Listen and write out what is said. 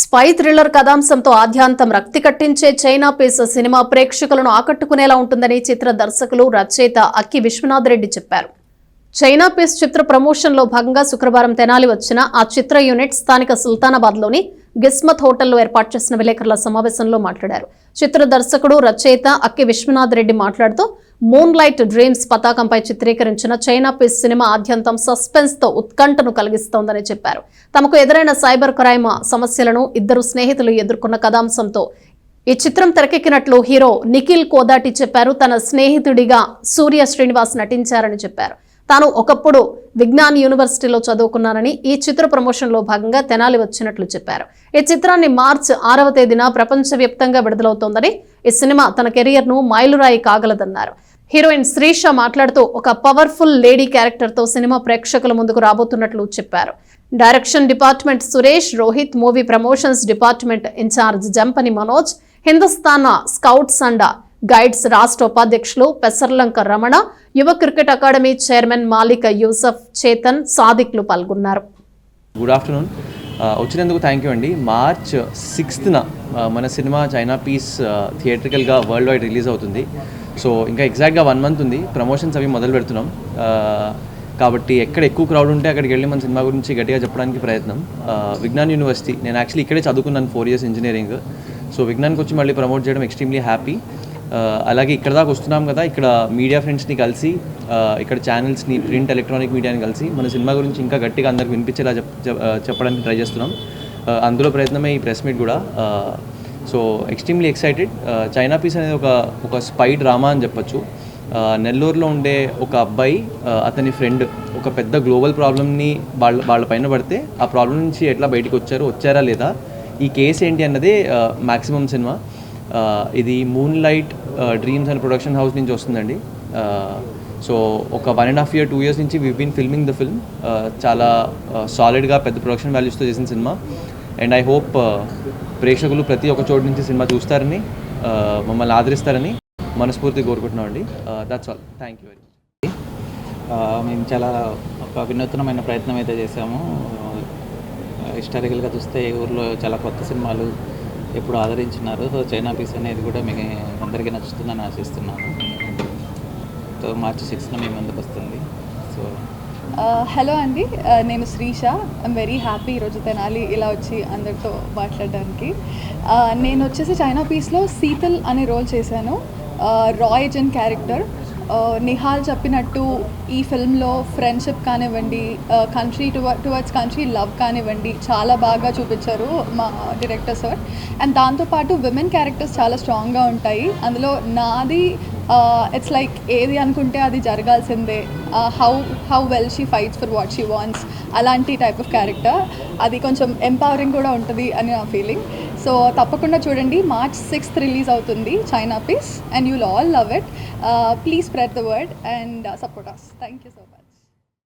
Spy thriller కథాంశంతో ఆద్యాంతం రక్తి కట్టించే China face cinema ప్రేక్షకులను ఆకట్టుకునేలా ఉంటుందని చిత్ర దర్శకులు రచయిత అక్కి విశ్వనాథ్ రెడ్డి చెప్పారు. చైనా పేస్ చిత్ర ప్రమోషన్లో భాగంగా శుక్రవారం తెనాలి వచ్చిన ఆ చిత్ర యూనిట్ స్థానిక సుల్తానాబాద్లోని లోని గిస్మత్ హోటల్లో ఏర్పాటు చేసిన విలేకరుల సమావేశంలో మాట్లాడారు. చిత్ర దర్శకుడు రచయిత అక్కి విశ్వనాథ్ రెడ్డి మాట్లాడుతూ మూన్ లైట్ డ్రీమ్స్ పతాకంపై చిత్రీకరించిన చైనా పీస్ సినిమా ఆద్యంతం సస్పెన్స్తో ఉత్కంఠను కలిగిస్తోందని చెప్పారు. తమకు ఎదురైన సైబర్ క్రైమ్ సమస్యలను ఇద్దరు స్నేహితులు ఎదుర్కొన్న కథాంశంతో ఈ చిత్రం తెరకెక్కినట్లు హీరో నిఖిల్ కోదాటి చెప్పారు. తన స్నేహితుడిగా సూర్య శ్రీనివాస్ నటించారని చెప్పారు. తాను ఒకప్పుడు విజ్ఞాన్ యూనివర్సిటీలో చదువుకున్నానని ఈ చిత్ర ప్రమోషన్లో భాగంగా తెనాలి వచ్చినట్లు చెప్పారు. ఈ చిత్రాన్ని మార్చ్ ఆరవ తేదీన ప్రపంచవ్యాప్తంగా విడుదలవుతోందని ఈ సినిమా తన కెరియర్ను మైలురాయి కాగలదన్నారు. హీరోయిన్ శ్రీష మాట్లాడుతూ ఒక పవర్ఫుల్ లేడీ క్యారెక్టర్తో సినిమా ప్రేక్షకుల ముందుకు రాబోతున్నట్లు చెప్పారు. Direction department Suresh Rohit movie promotions department incharge Jampani Manoj Hindustan scouts and guides రాష్ట్ర ఉపాధ్యక్షులు పెసర్లంక రమణ యువ క్రికెట్ అకాడమీ చైర్మన్ మాలిక యూసఫ్ చేతన్ సాదిక్లు పాల్గొన్నారు. గుడ్ ఆఫ్టర్నూన్ uh, వచ్చినందుకు థ్యాంక్ యూ అండి. మార్చ్ సిక్స్త్న uh, మన సినిమా చైనా పీస్ థియేట్రికల్గా వరల్డ్ వైడ్ రిలీజ్ అవుతుంది. సో ఇంకా ఎగ్జాక్ట్గా వన్ మంత్ ఉంది. ప్రమోషన్స్ అవి మొదలు పెడుతున్నాం. Uh, కాబట్టి ఎక్కడ ఎక్కువ క్రౌడ్ ఉంటే అక్కడికి వెళ్ళి మన సినిమా గురించి గట్టిగా చెప్పడానికి ప్రయత్నం. విజ్ఞాన్ యూనివర్సిటీ నేను యాక్చువల్లీ ఇక్కడే చదువుకున్నాను ఫోర్ ఇయర్స్ ఇంజనీరింగ్ సో విజ్ఞాన్కి వచ్చి మళ్ళీ ప్రమోట్ చేయడం ఎక్స్ట్రీమ్లీ హ్యాపీ Uh, అలాగే ఇక్కడ దాకా వస్తున్నాం కదా ఇక్కడ మీడియా ఫ్రెండ్స్ని కలిసి uh, ఇక్కడ ఛానల్స్ని ప్రింట్ ఎలక్ట్రానిక్ మీడియాని కలిసి మన సినిమా గురించి ఇంకా గట్టిగా అందరికి వినిపించేలా చెప్ uh, చెప్పడానికి ట్రై చేస్తున్నాం. అందులో ప్రయత్నమే ఈ ప్రెస్ మీట్ కూడా. So extremely excited China piece అనేది ఒక ఒక స్పై డ్రామా అని చెప్పొచ్చు. నెల్లూరులో ఉండే ఒక అబ్బాయి అతని ఫ్రెండ్ ఒక పెద్ద గ్లోబల్ ప్రాబ్లమ్ని వాళ్ళ వాళ్ళ పైన పడితే ఆ ప్రాబ్లం నుంచి ఎట్లా బయటకు వచ్చారు వచ్చారా లేదా? ఈ కేసు ఏంటి అన్నదే మ్యాక్సిమం సినిమా ఇది moon light dreams and production house నుంచి వస్తుందండి. సో ఒక one and half year two years నుంచి we been filming the film చాలా సాలిడ్గా పెద్ద ప్రొడక్షన్ వాల్యూస్తో చేసిన సినిమా అండ్ ఐ హోప్ ప్రేక్షకులు ప్రతి ఒక్క చోటు నుంచి సినిమా చూస్తారని మమ్మల్ని ఆదరిస్తారని మనస్ఫూర్తిగా కోరుకుంటున్నామండి that's all thank you very much మేము చాలా ఒక వినూత్నమైన ప్రయత్నం అయితే చేసాము హిస్టారికల్గా చూస్తే ఊర్లో చాలా కొత్త సినిమాలు ఎప్పుడు ఆదరించినారు సో చైనా పీస్ అనేది కూడా మీకు అందరికీ నచ్చుతుందని ఆశిస్తున్నాను. సో మార్చి సిక్స్న మీ ముందుకు వస్తుంది. సో uh, హలో అండి. Uh, నేను శ్రీష. ఐమ్ వెరీ హ్యాపీ ఈరోజు తెనాలి ఇలా వచ్చి అందరితో మాట్లాడడానికి. Uh, నేను వచ్చేసి చైనా పీస్లో సీతల్ అనే రోల్ చేశాను. రాయ్ జన్ క్యారెక్టర్ నిహాల్ చెప్పినట్టు ఈ ఫిల్మ్లో ఫ్రెండ్షిప్ కానివ్వండి కంట్రీ టువర్డ్స్ కంట్రీ లవ్ కానివ్వండి చాలా బాగా చూపించారు మా డైరెక్టర్ సార్ అండ్ దాంతోపాటు విమెన్ క్యారెక్టర్స్ చాలా స్ట్రాంగ్గా ఉంటాయి. అందులో నాది ఇట్స్ లైక్ ఏది అనుకుంటే అది జరగాల్సిందే. How how well she fights for what she wants అలాంటి టైప్ ఆఫ్ క్యారెక్టర్ అది కొంచెం ఎంపవరింగ్ కూడా ఉంటుంది అని నా ఫీలింగ్ సో తప్పకుండా చూడండి మార్చ్ సిక్స్త్ రిలీజ్ అవుతుంది China piece and you'll all love it please spread the word and support us thank you so much